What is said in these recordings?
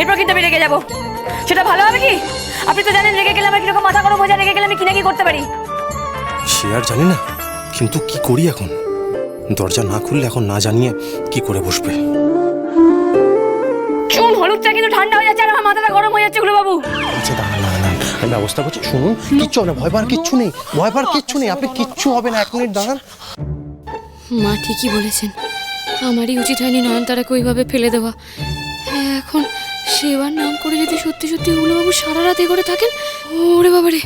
এরপর কিন্তু আমি রেগে যাব। সেটা ভালো হবে কি? আপনি তো জানেন রেগে গেলে আমার কীরকম মাথা গরম হয়ে যায় রেগে গেলে আমি কি না কি করতে পারি? সে আর জানি না কিন্তু কি করি এখন? দরজা না খুললে এখন না জানিয়ে কি করে বসবে? চুন হলুদটা কিন্তু ঠান্ডা হয়ে যাচ্ছে আর আমার মাথাটা গরম হয়ে যাচ্ছে বাবু আচ্ছা। আমি ব্যবস্থা করছি। শুনুন কিচ্ছু না ভয় পাওয়ার কিচ্ছু নেই ভয় পাওয়ার কিচ্ছু নেই। আপনি কিচ্ছু হবে না এক মিনিট দাঁড়ান। মা ঠিকই বলেছেন। আমারই উচিত হয়নি নয়নতারাকে ওইভাবে ফেলে দেওয়া। এখন সেবার নাম করে যদি সত্যি সত্যি বাবু সারা রাত এ করে থাকেন ওরে বাবারে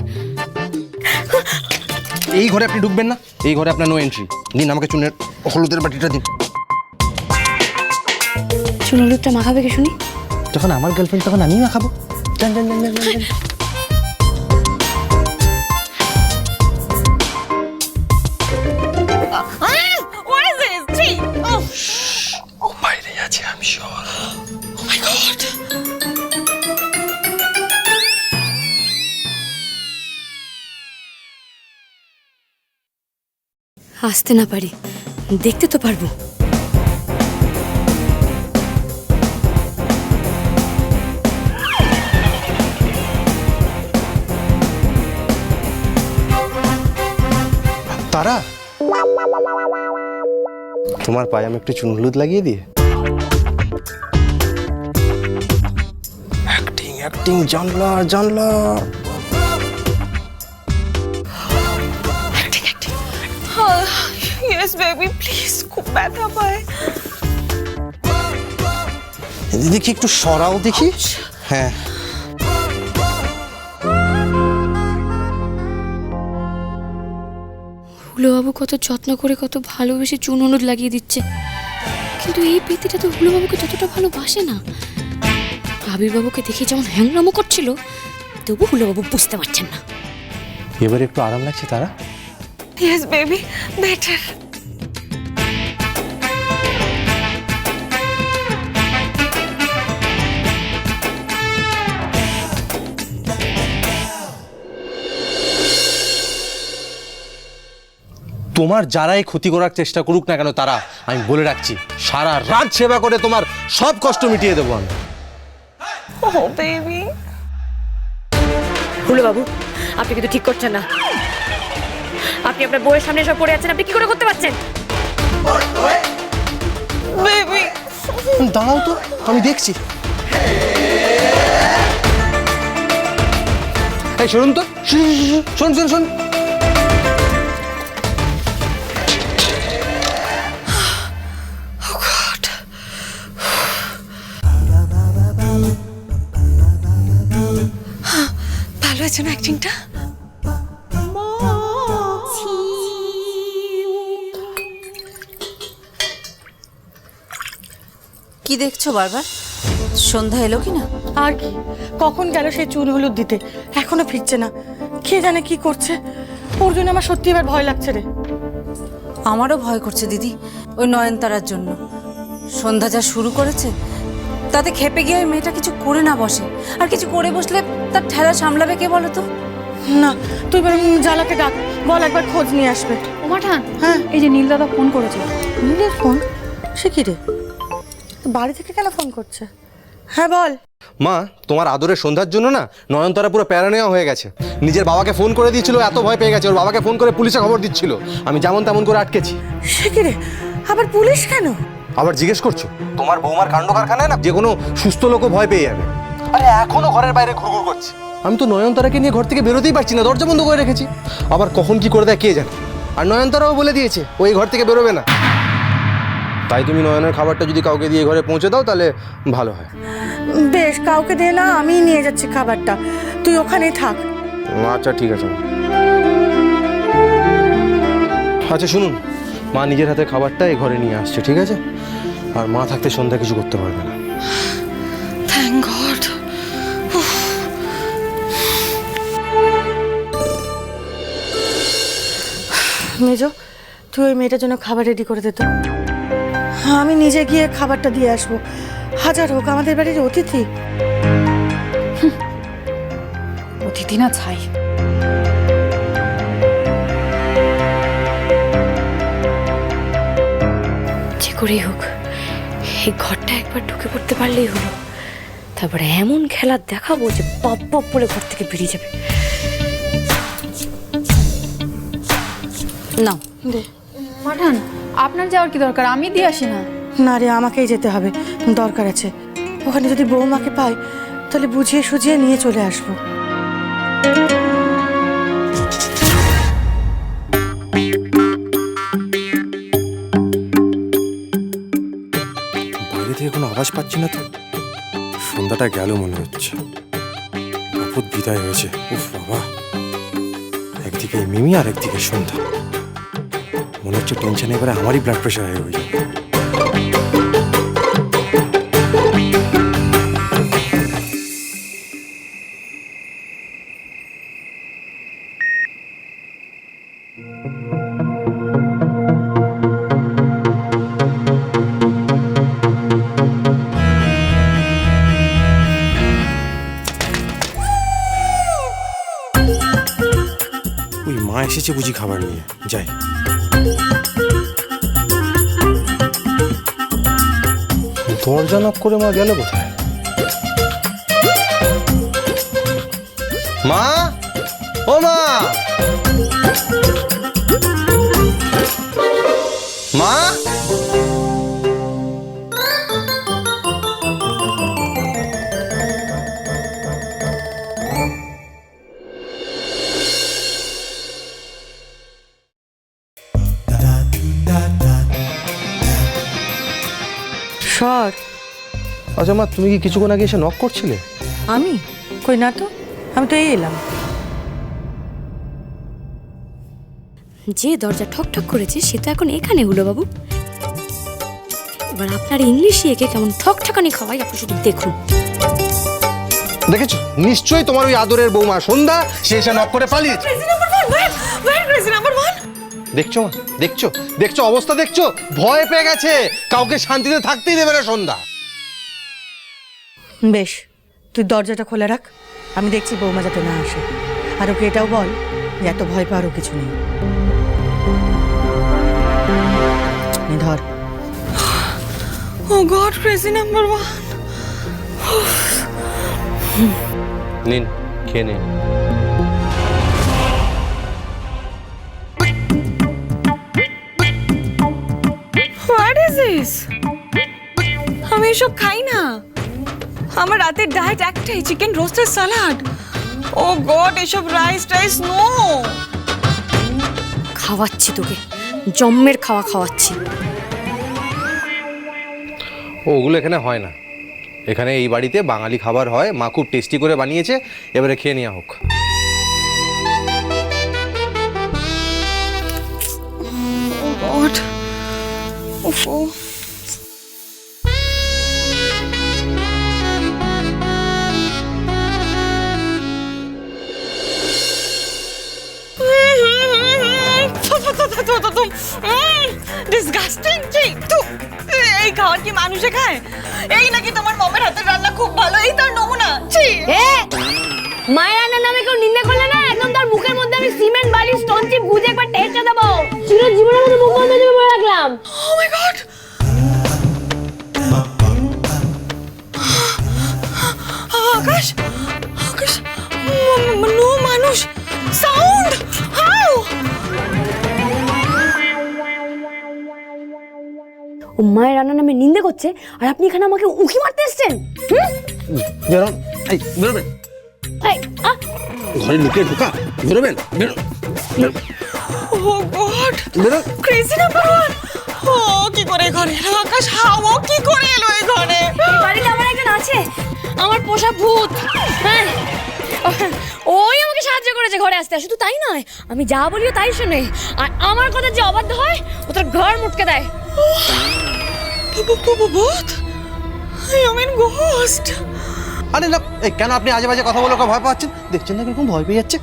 এই ঘরে আপনি ঢুকবেন না এই ঘরে আপনার নো এন্ট্রি দিন আমাকে চুনের হলুদের বাটিটা দিন চুন হলুদটা মাখাবে কি শুনি যখন আমার গার্লফ্রেন্ড তখন আমি না খাব যান যান যান যান, যান, যান। What is this? Gee! Oh. বাইরে আছে আমি শিওর আসতে না পারি। দেখতে তো পারব। তারা? তোমার পায়ে আমি একটু চুন হলুদ লাগিয়ে দিয়ে। অ্যাক্টিং অ্যাক্টিং জানলা জানলা ইয়েস বেবি প্লিজ খুব ব্যথা পায়। দেখি একটু সরাও দেখি। হ্যাঁ। হুলোবাবু কত যত্ন করে কত ভালোবেসে চুন হলুদ লাগিয়ে দিচ্ছে। কিন্তু এই পেতিটা তো হুলোবাবুকে ততটা ভালোবাসে না। আবির্বাবুকে দেখে যেমন হ্যাংরামো করছিল তবু হুলোবাবু বুঝতে পারছেন না। এবার একটু আরাম লাগছে তারা? ইয়েস বেবি বেটার তোমার যারাই ক্ষতি করার চেষ্টা করুক না কেন তারা আমি বলে রাখছি সারা রাত সেবা করে তোমার সব কষ্ট মিটিয়ে দেবো আমি। হুলো বাবু আপনি কিন্তু ঠিক করছেন না। আপনি আপনার বউয়ের সামনে সব পড়ে আছেন আপনি কি করে করতে পারছেন? দাঁড়াও তো আমি দেখছি। এই শুনুন তো শোন শোন শোন হয়েছে না অ্যাক্টিংটা কি দেখছ বারবার? সন্ধ্যা এলো কি না আর কি? কখন গেল সেই চুন হলুদ দিতে? এখনও ফিরছে না। কে জানে কি করছে? ওর জন্য আমার সত্যি এবার ভয় লাগছে রে। আমারও ভয় করছে দিদি ওই নয়নতারার জন্য। সন্ধ্যা যা শুরু করেছে তাতে খেপে গিয়ে ওই মেয়েটা কিছু করে না বসে। আর কিছু করে বসলে তার ঠেলা সামলাবে কে বলো তো? না তুই জালাকে ডাক। বল একবার খোঁজ নিয়ে আসবে। ওমাঠান হ্যাঁ। এই যে নীল দাদা ফোন করেছে। নীলের ফোন? সে কি রে? বাড়ি থেকে কেন ফোন করছে? হ্যাঁ বল। মা তোমার আদরের সন্ধ্যার জন্য না নয়নতারা পুরো প্যারা নেওয়া হয়ে গেছে। নিজের বাবাকে ফোন করে দিয়েছিল এত ভয় পেয়ে গেছে। ওর বাবাকে ফোন করে পুলিশে খবর দিচ্ছিল। আমি যেমন তেমন করে আটকেছি। সে কি রে? আবার পুলিশ কেন? আবার জিজ্ঞেস করছ? তোমার বৌমার কাণ্ড কারখানায় না যে কোনো সুস্থ লোকও ভয় পেয়ে যাবে। আরে এখনও ঘরের বাইরে ঘুরঘুর করছে। আমি তো নয়নতারাকে নিয়ে ঘর থেকে বেরোতেই পারছি না দরজা বন্ধ করে রেখেছি। আবার কখন কি করে দেয় কে জানে? আর নয়নতারাও বলে দিয়েছে ওই ঘর থেকে বেরোবে না। তাই তুমি নয়নের খাবারটা যদি কাউকে দিয়ে ঘরে পৌঁছে দাও তাহলে ভালো হয়। বেশ কাউকে দে না আমি নিয়ে যাচ্ছি খাবারটা। তুই ওখানেই থাক। আচ্ছা ঠিক আছে। আচ্ছা শুনুন। মা নিজের হাতে খাবারটা এই ঘরে নিয়ে আসছে ঠিক আছে? আর মা থাকতে সন্ধ্যা কিছু করতে পারবে না। থ্যাংক গড মেজো তুই ওই মেয়েটার জন্য খাবার রেডি করে দে তো। আমি নিজে গিয়ে খাবারটা দিয়ে আসব। হাজার হোক আমাদের বাড়ির অতিথি। অতিথি না ছাই। করেই হোক এই ঘরটা একবার ঢুকে পড়তে পারলেই হলো। তারপরে এমন খেলা দেখাবো যে পপ পপ বলে ঘর থেকে বেরিয়ে যাবে। না পাঠান আপনার যাওয়ার কি দরকার? আমি দিয়ে আসি না। না রে আমাকেই যেতে হবে। দরকার আছে। ওখানে যদি বৌমাকে পাই তাহলে বুঝিয়ে সুঝিয়ে নিয়ে চলে আসব। আওয়াজ পাচ্ছি না তো। সন্ধ্যাটা গেল মনে হচ্ছে। অপুত বিদায় হয়েছে। উফ বাবা। একদিকে মিমি আর একদিকে সন্ধ্যা। মনে হচ্ছে টেনশন এবারে আমারই ব্লাড প্রেশার হয়ে হয়ে এসেছে বুঝি খাবার নিয়ে। যাই। দরজা নক করে মা গেল কোথায়? মা? ও মা! আচ্ছা মা তুমি কি কিছুক্ষণ আগে এসে নক করছিলে? আমি? কই না তো আমি তো এই এলাম। যে দরজা ঠক ঠক করেছে সে তো এখন এখানে হলো বাবু। এবার আপনার ইংলিশে একে কেমন ঠক ঠকানি খাওয়াই আপনি শুধু দেখুন। দেখেছ? নিশ্চয়ই তোমার ওই আদরের বৌমা সন্ধ্যা সে এসে নক করে পালিয়েছে দেখছ মা? দেখছ? দেখছ? অবস্থা দেখছ? ভয় পেয়ে গেছে। কাউকে শান্তিতে থাকতেই দেবে না সন্ধ্যা। বেশ তুই দরজাটা খোলা রাখ। আমি দেখছি বৌমা যাতে না আসে। আর ওকে এটাও বল যে এত ভয় পাওয়ারও কিছু নেই। ধর। Oh god crazy number one নিন খেয়ে নিন। হোয়াট ইজ দিস আমি এসব খাই আমার রাতের ডায়েট একটাই, chicken roasted salad oh god, এসব রাইস টাইস, নো। খাওয়াচ্ছি তোকে, জম্মের খাওয়া খাওয়াচ্ছি। ওগুলো এখানে হয় না। এখানে এই বাড়িতে বাঙালি খাবার হয়, মা খুব টেস্টি করে বানিয়েছে, এবারে খেয়ে নেওয়া হোক। ডিসগাস্টিং এই খাবার কি মানুষে খায় এই নাকি তোমার মমের হাতের রান্না খুব ভালো এই তার নমুনা ছি। মায়ের রান্নার নামে কেউ নিন্দে করলে না? একদম তার মুখের মধ্যে আমি সিমেন্ট বালি স্টোন চিপ গুজে একবার টেস্টে দেবো। চিরজীবনের মধ্যে মুখ বন্ধ করে রাখলাম। ও মাই গড ও মায়ের রান্নার নামে নিন্দে করছে আর আপনি এখানে আমাকে উকি মারতে এসছেন? বেরোন। এই বেরোবেন। ঘরে লুকিয়ে ঢোকা। বেরোবেন বেরো। Oh god! বেরোন ক্রেজি নাম্বার ওয়ান ও কি করে ঘরে আকাশ হাও কি করে এলো এই ঘরে বাড়িতে আমার একজন আছে। আমার পোষা ভূত। হ্যাঁ। ওই আমাকে সাহায্য করেছে ঘরে আসতে। শুধু তাই নয় আমি যা বলিও তাই শোনে। আর আমার কথা যে অবাধ্য হয় ও তোর ঘর মুটকে দেয়। ভূত আই মিন গোস্ট আরে না এই কেন আপনি আজে বাজে কথা বলে ওকে ভয় পাচ্ছেন? দেখছেন না কীরকম ভয় পেয়ে যাচ্ছে?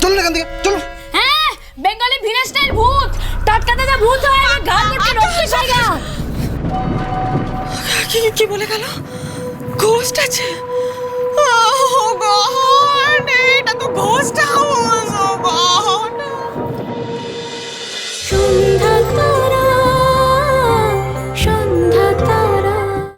চলুন এখান থেকে চলুন। হ্যাঁ বেঙ্গলি ভিলেজ স্টাইল ভূত। টাটকা তাজা ভূত হয় আমার ঘর মুটকে রক্ত জায়গা কি কি বলে গেল? ঘোস্ট আছে। ও গড এটা তো ঘোস্ট হাউস ও গড।